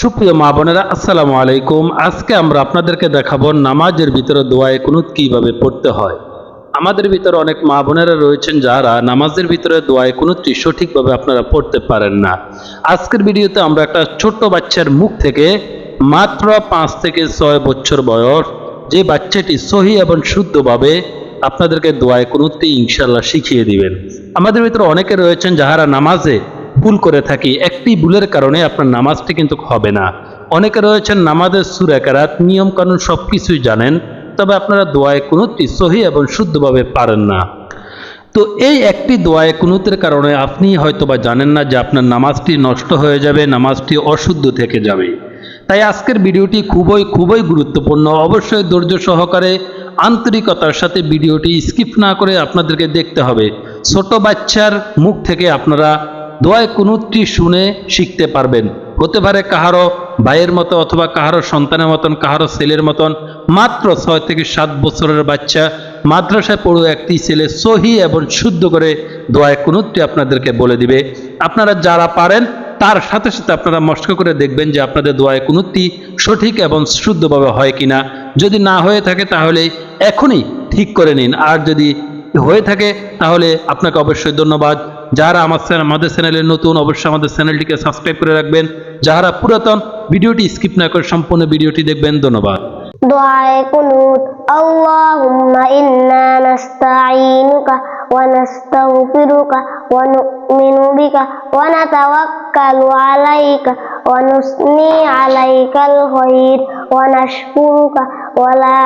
সুপ্রিয় মা বোনেরা, আসসালামু আলাইকুম। আজকে আমরা আপনাদেরকে দেখাবো নামাজের ভিতরে দোয়ায়ে কুনুত কীভাবে পড়তে হয়। আমাদের ভিতরে অনেক মা বোনেরা রয়েছেন যারা নামাজের ভিতরে দোয়ায়ে কুনুতটি সঠিকভাবে আপনারা পড়তে পারেন না। আজকের ভিডিওতে আমরা একটা ছোট্ট বাচ্চার মুখ থেকে মাত্র পাঁচ থেকে ছয় বছর বয়স যে বাচ্চাটি সহি এবং শুদ্ধভাবে আপনাদেরকে দোয়ায়ে কুনুতটি ইনশাল্লাহ শিখিয়ে দিবেন। আমাদের ভিতরে অনেকে রয়েছেন যাহারা নামাজে ভুল করে থাকি, একটি ভুলের কারণে আপনার নামাজটি কিন্তু হবে না। অনেকে রয়েছেন নামাজের সুরাকারাত নিয়ম কানুন সব কিছুই জানেন, তবে আপনারা দোয়ায় কুনুতটি সহি এবং শুদ্ধভাবে পারেন না। তো এই একটি দোয়ায় কুনুতের কারণে আপনি হয়তোবা জানেন না যে আপনার নামাজটি নষ্ট হয়ে যাবে, নামাজটি অশুদ্ধ থেকে যাবে। তাই আজকের ভিডিওটি খুবই খুবই গুরুত্বপূর্ণ। অবশ্যই ধৈর্য সহকারে আন্তরিকতার সাথে ভিডিওটি স্কিপ না করে আপনাদেরকে দেখতে হবে। ছোট বাচ্চার মুখ থেকে আপনারা দোয়ায় কুনুতটি শুনে শিখতে পারবেন। হতে পারে কাহারো ভাইয়ের মতো অথবা কাহারো সন্তানের মতন, কাহারো ছেলের মতন। মাত্র ছয় থেকে সাত বছরের বাচ্চা। মাদ্রাসায় পড়ু একটি ছেলে সহি এবং শুদ্ধ করে দোয়ায় কুনুতটি আপনাদেরকে বলে দিবে। আপনারা যারা পারেন, তার সাথে সাথে আপনারা মস্ক করে দেখবেন যে আপনাদের দোয়ায় কুনুতটি সঠিক এবং শুদ্ধভাবে হয় কিনা। যদি না হয়ে থাকে তাহলে এখনই ঠিক করে নিন। আর যদি হয়ে থাকে তাহলে আপনাকে অবশ্যই ধন্যবাদ। যারা আমার চ্যানেল- আমাদের চ্যানেলে নতুন অবশ্যই আমাদের চ্যানেলটিকে সাবস্ক্রাইব করে রাখবেন যারা পুরাতন ভিডিওটি স্কিপ না করে সম্পূর্ণ ভিডিওটি দেখবেন ধন্যবাদ دعاء قنوت اللهم إنا نستعينك ونستغفرك ونؤمن بك ونتوكل عليك ونثني عليك الخير ونشكرك ولا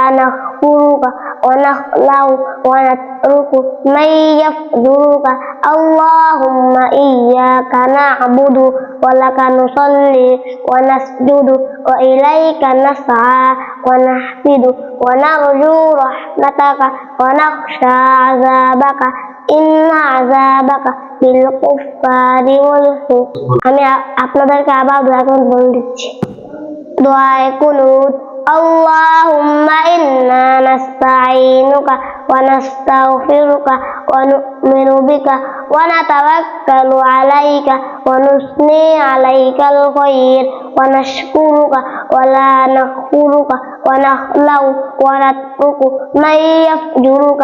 نكفرك ونخلع ونترك من يفجرك اللهم إياك نعبد ولك نصلي ونسجد وإليك نسعى ونحفد ونرجو رحمتك ونخشى عذابك إن عذابك بالكفار والفجر আমি আ- আপনাদেরকে আবার দোয়া করে বলে দিচ্ছি দোয়ায় কুনুত اللهم إنا نستعينك ونستغفرك ونؤمن بك ونتوكل عليك ونثني عليك الخير ونشكرك ولا نكفرك ونخلع ونترك من يفجرك.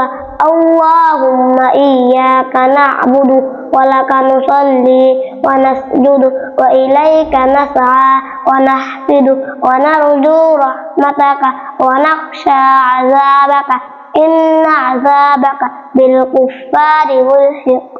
اللهم إياك نعبد ولك نصلي ونسجد وإليك نسعى ونحفد ونرجو رحمتك ونخشى عذابك. إن عذابك بالكفار ملحق